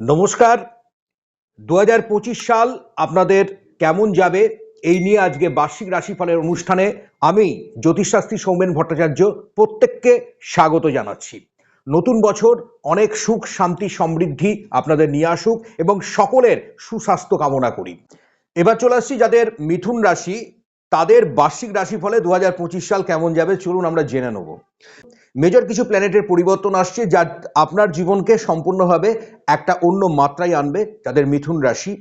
নমস্কার। দু হাজার পঁচিশ সাল আপনাদের কেমন যাবে এই নিয়ে আজকে বার্ষিক রাশিফলের অনুষ্ঠানে আমি জ্যোতিষশাস্ত্রী সৌমেন ভট্টাচার্য প্রত্যেককে স্বাগত জানাচ্ছি। নতুন বছর অনেক সুখ, শান্তি, সমৃদ্ধি আপনাদের নিয়ে আসুক এবং সকলের সুস্বাস্থ্য কামনা করি। এবার চলে আসছি যাদের মিথুন রাশি, তাদের বার্ষিক রাশিফলে দু হাজার পঁচিশ সাল কেমন যাবে চলুন আমরা জেনে নেব। মেজর কিছু প্ল্যানেটের পরিবর্তন আসছে যা আপনার জীবনকে সম্পূর্ণভাবে একটা অন্য মাত্রায় আনবে, যাদের মিথুন রাশি।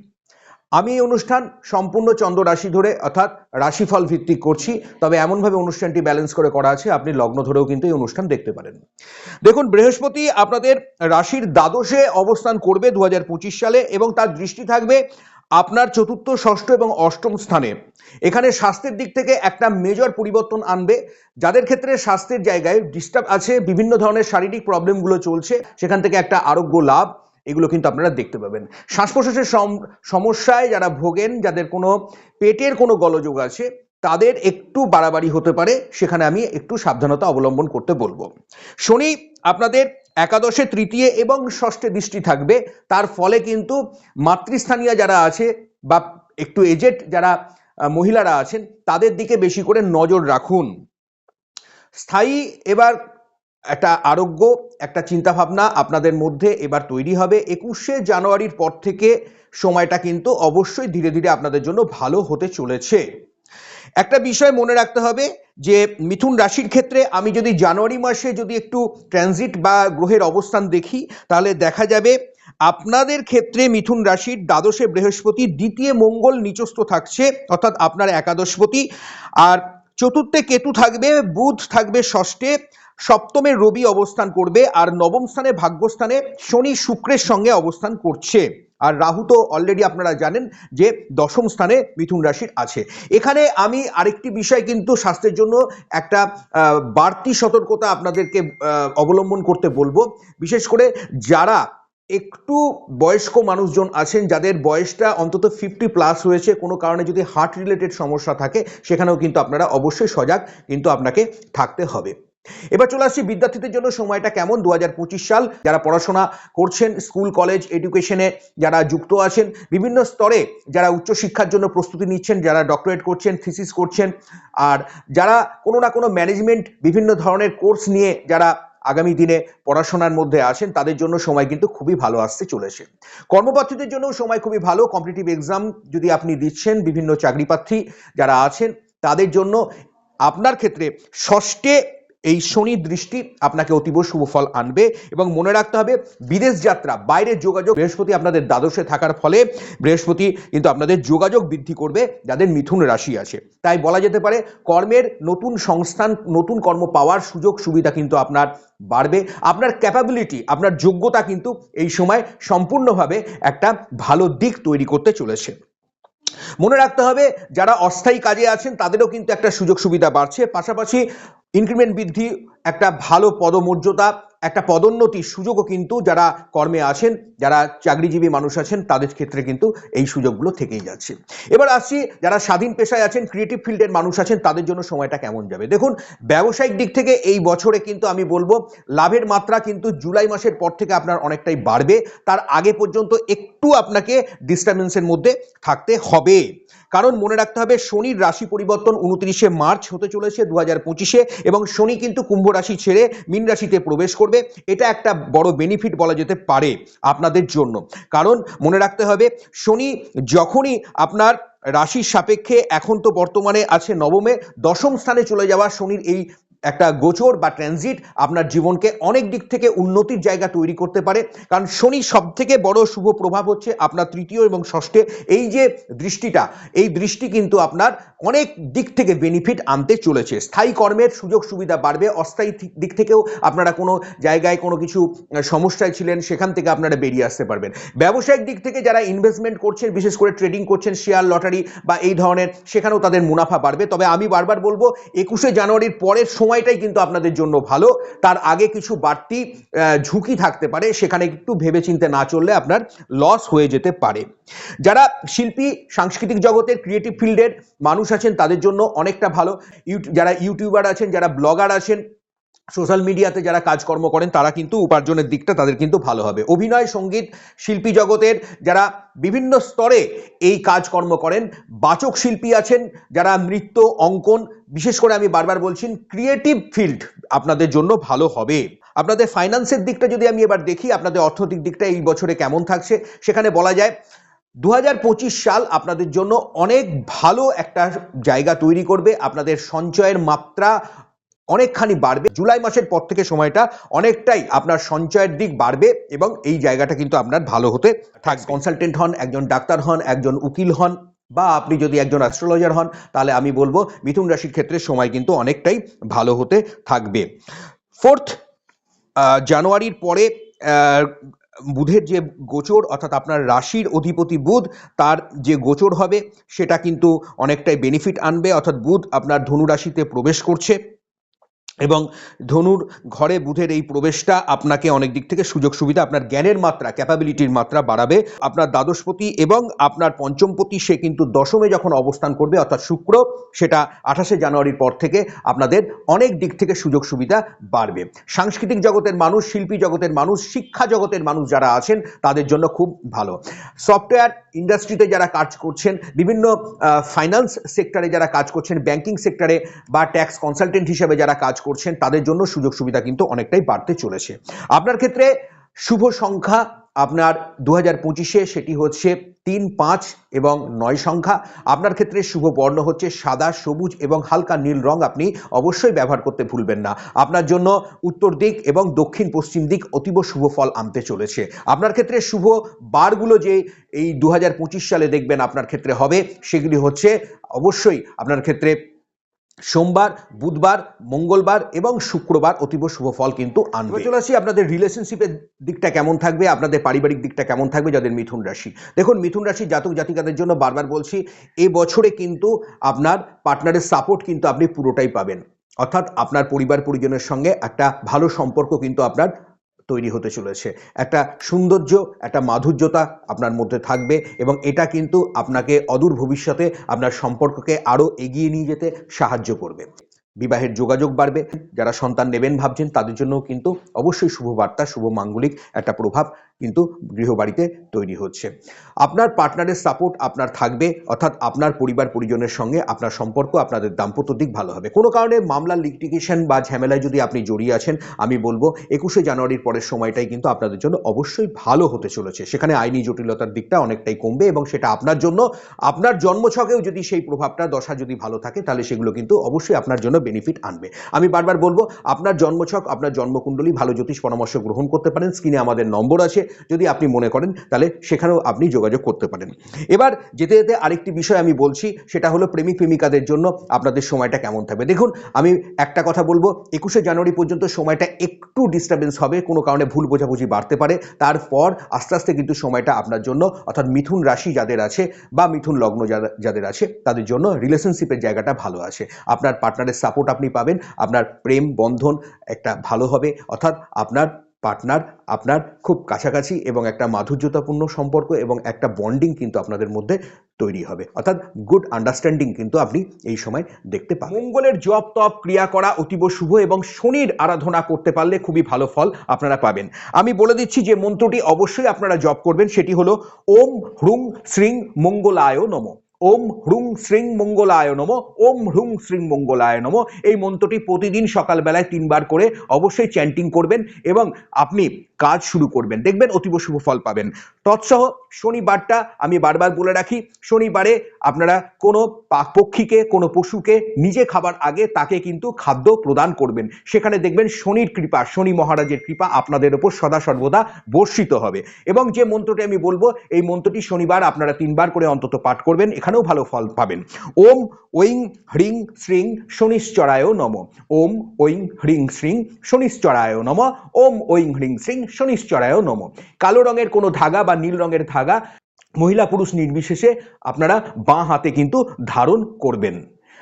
আমি এই অনুষ্ঠান সম্পূর্ণ চন্দ্র রাশি ধরে অর্থাৎ রাশিফল ভিত্তিক করছি, তবে এমনভাবে অনুষ্ঠানটি ব্যালেন্স করে করা আছে, আপনি লগ্ন ধরেও কিন্তু এই অনুষ্ঠান দেখতে পারেন। দেখুন, বৃহস্পতি আপনাদের রাশির দ্বাদশে অবস্থান করবে দু হাজার পঁচিশ সালে এবং তার দৃষ্টি থাকবে আপনার চতুর্থ, ষষ্ঠ এবং অষ্টম স্থানে। এখানে স্বাস্থ্যের দিক থেকে একটা মেজর পরিবর্তন আনবে। যাদের ক্ষেত্রে স্বাস্থ্যের জায়গায় ডিস্টার্ব আছে, বিভিন্ন ধরনের শারীরিক প্রবলেমগুলো চলছে, সেখান থেকে একটা আরোগ্য লাভ, এগুলো কিন্তু আপনারা দেখতে পাবেন। শ্বাস প্রশ্বাসের সম- সমস্যায় যারা ভোগেন, যাদের কোনো পেটের কোনো গলযোগ আছে, তাদের একটু বাড়াবাড়ি হতে পারে। সেখানে আমি একটু সাবধানতা অবলম্বন করতে বলব। শনি, আপনাদের একাদশে তৃতীয় এবং ষষ্ঠে দৃষ্টি থাকবে। তার ফলে কিন্তু মাতৃস্থানীয় যারা আছে বা একটু এজেড যারা মহিলারা আছেন, তাদের দিকে বেশি করে নজর রাখুন। স্থায়ী এবার একটা আরোগ্য, একটা চিন্তাভাবনা আপনাদের মধ্যে এবার তৈরি হবে। একুশে জানুয়ারির পর থেকে সময়টা কিন্তু অবশ্যই ধীরে ধীরে আপনাদের জন্য ভালো হতে চলেছে। একটা বিষয় মনে রাখতে হবে যে মিথুন রাশির ক্ষেত্রে আমি যদি জানুয়ারি মাসে যদি একটু ট্রানজিট বা গ্রহের অবস্থান দেখি, তাহলে দেখা যাবে আপনাদের ক্ষেত্রে মিথুন রাশির দ্বাদশে বৃহস্পতি, দ্বিতীয় মঙ্গল নিচস্থ থাকছে, অর্থাৎ আপনার একাদশপতি। আর চতুর্থে কেতু থাকবে, বুধ থাকবে ষষ্ঠে, সপ্তমে রবি অবস্থান করবে, আর নবম স্থানে ভাগ্যস্থানে শনি শুক্রের সঙ্গে অবস্থান করছে। আর রাহু তো অলরেডি আপনারা জানেন যে দশম স্থানে মিথুন রাশির আছে। এখানে আমি আরেকটি বিষয় কিন্তু স্বাস্থ্যের জন্য একটা বাড়তি সতর্কতা আপনাদেরকে অবলম্বন করতে বলব। বিশেষ করে যারা একটু বয়স্ক মানুষজন আছেন, যাদের বয়সটা অন্তত ফিফটি প্লাস হয়েছে, কোনো কারণে যদি হার্ট রিলেটেড সমস্যা থাকে, সেখানেও কিন্তু আপনারা অবশ্যই সজাগ কিন্তু আপনাকে থাকতে হবে। এবার চলে আসছি বিদ্যার্থীদের জন্য সময়টা কেমন? দু হাজার পঁচিশ সাল যারা পড়াশোনা করছেন, স্কুল, কলেজ, এডুকেশনে যারা যুক্ত আছেন, বিভিন্ন স্তরে যারা উচ্চশিক্ষার জন্য প্রস্তুতি নিচ্ছেন, যারা ডক্টরেট করছেন, থিসিস করছেন, আর যারা কোনো না কোনো ম্যানেজমেন্ট, বিভিন্ন ধরনের কোর্স নিয়ে যারা আগামী দিনে পড়াশোনার মধ্যে আসেন তাদের জন্য সময় কিন্তু খুবই ভালো আসতে চলেছে। কর্মপ্রার্থীদের জন্য সময় খুবই ভালো। কম্পিটিটিভ এক্সাম যদি আপনি দিচ্ছেন, বিভিন্ন চাকরিপ্রার্থী যারা আছেন, তাদের জন্য আপনার ক্ষেত্রে ষষ্ঠে এই শনি দৃষ্টি আপনাকে অতীব শুভ ফল আনবে এবং মনে রাখতে হবে, বিদেশ যাত্রা বাইরের যোগাযোগ, বৃহস্পতি আপনাদের দ্বাদশে থাকার ফলে বৃহস্পতি কিন্তু আপনাদের যোগাযোগ বৃদ্ধি করবে, যাদের মিথুন রাশি আছে। তাই বলা যেতে পারে, কর্মের নতুন সংস্থান, নতুন কর্ম পাওয়ার সুযোগ সুবিধা কিন্তু আপনার বাড়বে। আপনার ক্যাপাবিলিটি আপনার যোগ্যতা কিন্তু এই সময় সম্পূর্ণভাবে একটা ভালো দিক তৈরি করতে চলেছে। মনে রাখতে হবে, যারা অস্থায়ী কাজে আছেন, তাদেরও কিন্তু একটা সুযোগ সুবিধা বাড়ছে। পাশাপাশি ইনক্রিমেন্ট বৃদ্ধি একটা ভালো পদমর্যাদা, একটা পদোন্নতির সুযোগও কিন্তু যারা কর্মে আছেন, যারা চাকরিজীবী মানুষ আছেন, তাদের ক্ষেত্রে কিন্তু এই সুযোগগুলো থেকেই যাচ্ছে। এবার আসছি, যারা স্বাধীন পেশায় আছেন ক্রিয়েটিভ ফিল্ডের মানুষ আছেন, তাদের জন্য সময়টা কেমন যাবে? দেখুন, ব্যবসায়িক দিক থেকে এই বছরে কিন্তু আমি বলব, লাভের মাত্রা কিন্তু জুলাই মাসের পর থেকে আপনার অনেকটাই বাড়বে। তার আগে পর্যন্ত একটু আপনাকে ডিস্টারবেন্সের মধ্যে থাকতে হবে। কারণ মনে রাখতে হবে, শনির রাশি পরিবর্তন উনত্রিশে মার্চ হতে চলেছে দু হাজার পঁচিশে এবং শনি কিন্তু কুম্ভ রাশি ছেড়ে মীন রাশিতে প্রবেশ করবে, এটা একটা বড় বেনিফিট বলা যেতে পারে আপনাদের জন্য। কারণ মনে রাখতে হবে, শনি যখনই আপনার রাশির সাপেক্ষে এখন তো বর্তমানে আছে নবমে, দশম স্থানে চলে যাওয়া শনির এই একটা গোচর বা ট্রানজিট আপনার জীবনকে অনেক দিক থেকে উন্নতির জায়গা তৈরি করতে পারে। কারণ শনি সব থেকে বড় শুভ প্রভাব হচ্ছে আপনার তৃতীয় এবং ষষ্ঠে। এই যে দৃষ্টিটা, এই দৃষ্টি কিন্তু আপনার অনেক দিক থেকে বেনিফিট আনতে চলেছে। স্থায়ী কর্মের সুযোগ সুবিধা বাড়বে, অস্থায়ী দিক থেকেও আপনারা কোনো জায়গায় কোনো কিছু সমস্যায় ছিলেন, সেখান থেকে আপনারা বেরিয়ে আসতে পারবেন। ব্যবসায়িক দিক থেকে যারা ইনভেস্টমেন্ট করছেন, বিশেষ করে ট্রেডিং করছেন শেয়ার লটারি বা এই ধরনের, সেখানেও তাদের মুনাফা বাড়বে। তবে আমি বারবার বলব, একুশে জানুয়ারির পরের সময়টাই কিন্তু আপনাদের জন্য ভালো। তার আগে কিছু বাড়তি ঝুঁকি থাকতে পারে, সেখানে একটু ভেবেচিন্তে না চললে আপনার লস হয়ে যেতে পারে। যারা শিল্পী, সাংস্কৃতিক জগতের ক্রিয়েটিভ ফিল্ডের মানুষ আছেন, তাদের জন্য অনেকটা ভালো। যারা ইউটিউবার আছেন, যারা ব্লগার আছেন সোশ্যাল মিডিয়াতে যারা কাজকর্ম করেন, তারা কিন্তু উপার্জনের দিকটা তাদের কিন্তু ভালো হবে। অভিনয়, সংগীত, শিল্পী জগতের যারা বিভিন্ন স্তরে এই কাজকর্ম করেন, বাচক শিল্পী আছেন, যারা নৃত্য, অঙ্কন, বিশেষ করে আমি বারবার বলছি ক্রিয়েটিভ ফিল্ড আপনাদের জন্য ভালো হবে। আপনাদের ফাইন্যান্সের দিকটা যদি আমি এবার দেখি, আপনাদের অর্থনৈতিক দিকটা এই বছরে কেমন থাকছে, সেখানে বলা যায় দু হাজার পঁচিশ সাল আপনাদের জন্য অনেক ভালো একটা জায়গা তৈরি করবে, আপনাদের সঞ্চয়ের মাত্রা অনেকখানি বাড়বে। জুলাই মাসের পর থেকে সময়টা অনেকটাই আপনার সঞ্চয়ের দিক বাড়বে এবং এই জায়গাটা কিন্তু আপনার ভালো হতে থাকবে। কনসালটেন্ট হন, একজন ডাক্তার হন, একজন উকিল হন বা আপনি যদি একজন অ্যাস্ট্রোলজার হন, তাহলে আমি বলব মিথুন রাশির ক্ষেত্রে সময় কিন্তু অনেকটাই ভালো হতে থাকবে। ফোর্থ জানুয়ারির পরে বুধের যে গোচর অর্থাৎ আপনার রাশির অধিপতি বুধ, তার যে গোচর হবে, সেটা কিন্তু অনেকটাই বেনিফিট আনবে। অর্থাৎ বুধ আপনার ধনু রাশিতে প্রবেশ করছে। এবং ধনুর ঘরে বুধের এই প্রবেশটা আপনাকে অনেক দিক থেকে সুযোগ সুবিধা, আপনার জ্ঞানের মাত্রা ক্যাপাবিলিটির মাত্রা বাড়াবে। আপনার দ্বাদশপতি এবং আপনার পঞ্চমপতি, সে কিন্তু দশমে যখন অবস্থান করবে, অর্থাৎ শুক্র, সেটা আঠাশে জানুয়ারির পর থেকে আপনাদের অনেক দিক থেকে সুযোগ সুবিধা বাড়বে। সাংস্কৃতিক জগতের মানুষ, শিল্পী জগতের মানুষ, শিক্ষা জগতের মানুষ যারা আছেন, তাদের জন্য খুব ভালো। সফটওয়্যার ইন্ডাস্ট্রিতে যারা কাজ করছেন, বিভিন্ন ফাইন্যান্স সেক্টরে যারা কাজ করছেন ব্যাংকিং সেক্টরে বা ট্যাক্স কনসালটেন্ট হিসেবে যারা কাজ করছেন, তাদের জন্য সুযোগ সুবিধা কিন্তু অনেকটাই বাড়তে চলেছে। আপনার ক্ষেত্রে শুভ সংখ্যা আপনার দু হাজার পঁচিশে, সেটি হচ্ছে তিন, পাঁচ এবং নয় সংখ্যা। আপনার ক্ষেত্রে শুভ বর্ণ হচ্ছে সাদা, সবুজ এবং হালকা নীল রং আপনি অবশ্যই ব্যবহার করতে ভুলবেন না। আপনার জন্য উত্তর দিক এবং দক্ষিণ পশ্চিম দিক অতীব শুভ ফল আনতে চলেছে। আপনার ক্ষেত্রে শুভ বারগুলো যে এই দু হাজার পঁচিশ সালে দেখবেন আপনার ক্ষেত্রে হবে, সেগুলি হচ্ছে অবশ্যই আপনার ক্ষেত্রে সোমবার, বুধবার, মঙ্গলবার এবং শুক্রবার অতীব শুভ ফল কিন্তু আনবে। চলে আসি আপনাদের রিলেশনশিপের দিকটা কেমন থাকবে, আপনাদের পারিবারিক দিকটা কেমন থাকবে, যাদের মিথুন রাশি। দেখুন, মিথুন রাশি জাতক জাতিকাদের জন্য বারবার বলছি, এ বছরে কিন্তু আপনার পার্টনারের সাপোর্ট কিন্তু আপনি পুরোটাই পাবেন। অর্থাৎ আপনার পরিবার পরিজনের সঙ্গে একটা ভালো সম্পর্ক কিন্তু আপনার তৈরি হতে চলেছে। একটা সৌন্দর্য, একটা মাধুর্যতা আপনার মধ্যে থাকবে এবং এটা কিন্তু আপনাকে অদূর ভবিষ্যতে আপনার সম্পর্ককে আরও এগিয়ে নিয়ে যেতে সাহায্য করবে। বিবাহের যোগাযোগ বাড়বে। যারা সন্তান নেবেন ভাবছেন, তাদের জন্য কিন্তু অবশ্যই শুভ বার্তা, শুভ মাঙ্গলিক একটা প্রভাব কিন্তু গৃহবাড়িতে তৈরি হচ্ছে। আপনার পার্টনারের সাপোর্ট আপনার থাকবে, অর্থাৎ আপনার পরিবার, পরিজনের সঙ্গে আপনার সম্পর্ক, আপনাদের দাম্পত্য দিক ভালো হবে। কোনো কারণে মামলা লিটিগেশন বা ঝামেলায় যদি আপনি জড়িয়ে আছেন, আমি বলব একুশে জানুয়ারির পরের সময়টাই কিন্তু আপনাদের জন্য অবশ্যই ভালো হতে চলেছে। সেখানে আইনি জটিলতার দিকটা অনেকটাই কমবে এবং সেটা আপনার জন্য, আপনার জন্মছকেও যদি সেই প্রভাবটা, দশা যদি ভালো থাকে, তাহলে সেগুলো কিন্তু অবশ্যই আপনার জন্য বেনিফিট আনবে। আমি বারবার বলব, আপনার জন্মছক, আপনার জন্মকুণ্ডলী ভালো জ্যোতিষ পরামর্শ গ্রহণ করতে পারেন, স্ক্রিনে আমাদের নম্বর আছে, যদি আপনি মনে করেন, তাহলে সেখানেও আপনি যোগাযোগ করতে পারেন। এবার যেতে যেতে আরেকটি বিষয় আমি বলছি, সেটা হলো প্রেমিক প্রেমিকাদের জন্য আপনাদের সময়টা কেমন থাকবে। দেখুন, আমি একটা কথা বলব, একুশে জানুয়ারি পর্যন্ত সময়টা একটু ডিস্টারবেন্স হবে, কোনো কারণে ভুল বোঝাবুঝি বাড়তে পারে। তারপর আস্তে আস্তে কিন্তু সময়টা আপনার জন্য, অর্থাৎ মিথুন রাশি যাদের আছে বা মিথুন লগ্ন যাদের আছে, তাদের জন্য রিলেশনশিপের জায়গাটা ভালো আছে। আপনার পার্টনারের সাপোর্ট আপনি পাবেন। আপনার প্রেম, বন্ধন একটা ভালো হবে। অর্থাৎ আপনার পার্টনার আপনার খুব কাছাকাছি এবং একটা মাধুর্যতাপূর্ণ সম্পর্ক এবং একটা বন্ডিং কিন্তু আপনাদের মধ্যে তৈরি হবে। অর্থাৎ গুড আন্ডারস্ট্যান্ডিং কিন্তু আপনি এই সময় দেখতে পাবেন। মঙ্গলের জপ, তপ, ক্রিয়া করা অতীব শুভ এবং শনির আরাধনা করতে পারলে খুবই ভালো ফল আপনারা পাবেন। আমি বলে দিচ্ছি যে মন্ত্রটি অবশ্যই আপনারা জপ করবেন। সেটি হলো ওম, হ্রুং, শ্রীং, মঙ্গলায় নমঃ। ওম হ্রুং শ্রীং মঙ্গলায় নম, ওম হ্রুং শ্রীং মঙ্গলায় নম। এই মন্ত্রটি প্রতিদিন সকালবেলায় তিনবার করে অবশ্যই চ্যান্টিং করবেন এবং আপনি কাজ শুরু করবেন। দেখবেন অতীব শুভ ফল পাবেন। তৎসহ শনিবারটা আমি বারবার বলে রাখি, শনিবারে আপনারা কোনো পক্ষীকে, কোনো পশুকে নিজে খাবার আগে তাকে কিন্তু খাদ্য প্রদান করবেন। সেখানে দেখবেন শনির কৃপা, শনি মহারাজের কৃপা আপনাদের ওপর সদা সর্বদা বর্ষিত হবে। এবং যে মন্ত্রটি আমি বলব, এই মন্ত্রটি শনিবার আপনারা তিনবার করে অন্তত পাঠ করবেন, এখানেও ভালো ফল পাবেন। ওম ঐং হ্রিং শ্রিং শনিশ্চরায় নম। ওম ঐং হ্রিং শ্রিং শনিশ্চরায় নম। ওম ঐং হ্রিং শ্রিং শনিশ্চরায় নম। কালো রঙের কোনো ধাগা বা নীল রঙের ধাগা মহিলা পুরুষ নির্বিশেষে আপনারা বাঁ হাতে কিন্তু ধারণ করবেন।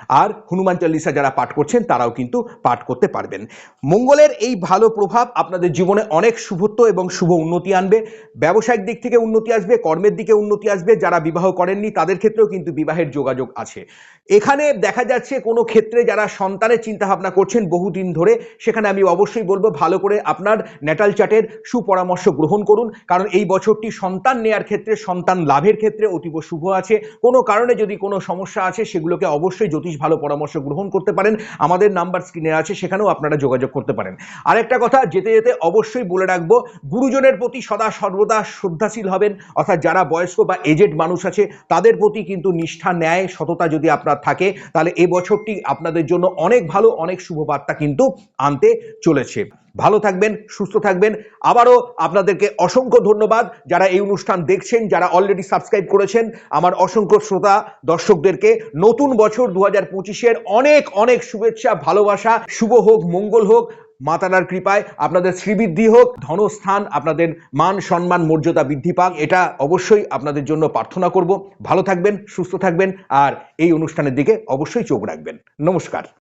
আর হনুমান চল্লিশা যারা পাঠ করছেন, তারাও কিন্তু পাঠ করতে পারবেন। মঙ্গলের এই ভালো প্রভাব আপনাদের জীবনে অনেক শুভত্ব এবং শুভ উন্নতি আনবে। ব্যবসায়িক দিক থেকে উন্নতি আসবে, কর্মের দিকে উন্নতি আসবে, যারা বিবাহ করেননি, তাদের ক্ষেত্রেও কিন্তু বিবাহের যোগাযোগ আছে। এখানে দেখা যাচ্ছে কোনো ক্ষেত্রে যারা সন্তানের চিন্তা ভাবনা করছেন, বহুদিন ধরে, সেখানে আমি অবশ্যই বলব, ভালো করে আপনার ন্যাটাল চার্টের সুপরামর্শ গ্রহণ করুন। কারণ এই বছরটি সন্তান নেয়ার ক্ষেত্রে, সন্তান লাভের ক্ষেত্রে অতীব শুভ আছে। কোনো কারণে যদি কোনো সমস্যা আছে, সেগুলোকে অবশ্যই জ্যোতিষ ভালো পরামর্শ গ্রহণ করতে পারেন। আমাদের নাম্বার স্ক্রিনে আছে, সেখানেও আপনারা যোগাযোগ করতে পারেন। আরেকটা কথা, যেতে যেতে অবশ্যই বলে রাখব, গুরুজনের প্রতি সদা সর্বদা শ্রদ্ধাশীল হবেন। অর্থাৎ যারা বয়স্ক বা এজেড মানুষ আছে, তাদের প্রতি কিন্তু নিষ্ঠা, ন্যায়, সততা যদি আপনার থাকে, তাহলে এ বছরটি আপনাদের জন্য অনেক ভালো, অনেক শুভবার্তা কিন্তু আনতে চলেছে। ভালো থাকবেন, সুস্থ থাকবেন। আবারও আপনাদেরকে অসংখ্য ধন্যবাদ যারা এই অনুষ্ঠান দেখছেন, যারা অলরেডি সাবস্ক্রাইব করেছেন। আমার অসংখ্য শ্রোতা দর্শকদেরকে নতুন বছর দু হাজার পঁচিশের অনেক অনেক শুভেচ্ছা, ভালোবাসা, শুভ হোক, মঙ্গল হোক, মাতারার কৃপায় আপনাদের শ্রীবৃদ্ধি হোক, ধনস্থান, আপনাদের মান, সম্মান, মর্যাদা বৃদ্ধি পাক, এটা অবশ্যই আপনাদের জন্য প্রার্থনা করব। ভালো থাকবেন, সুস্থ থাকবেন, আর এই অনুষ্ঠানের দিকে অবশ্যই চোখ রাখবেন। নমস্কার।